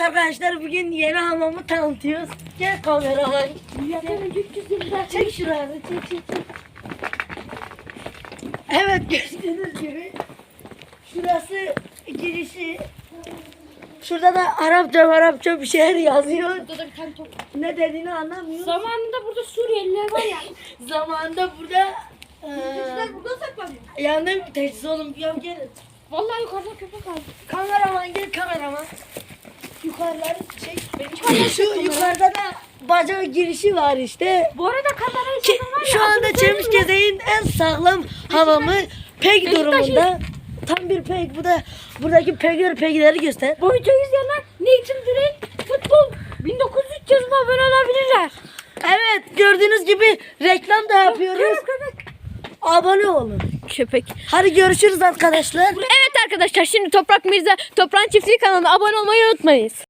Evet arkadaşlar bugün yeni hamamı tanıtıyoruz. Gel kameralar. Çek şurayı çek çek çek. Evet gördüğünüz gibi şurası girişi. Şurada da Arapça Arapça bir şeyler yazıyor. Burada da bir tane top. Ne dediğini anlamıyorum. Zamanında burada Suriyeliler var ya. Zamanında burada eee burada saklanıyor. yanında bir tesis oğlum. Ya gelin. Vallahi yukarıda köpek aldı. Kameraman gel kameraman. Yukarıları çek. Şu yukarıda da baca girişi var işte. Bu arada kamerayı Ki, çeken var ya. şu anda Çemiş? Gezey'in en sağlam hamamı peg durumunda. Tam bir peg. Bu da buradaki pegler pegleri göster. Bu videoyu izleyenler Nathan Drake futbol 1903 yazılı abone olabilirler. Evet gördüğünüz gibi reklam da yapıyoruz. Köpek. Abone olun. Köpek. Hadi görüşürüz arkadaşlar. Evet arkadaşlar şimdi Toprak Mirza Toprağın Çiftliği kanalına abone olmayı unutmayınız.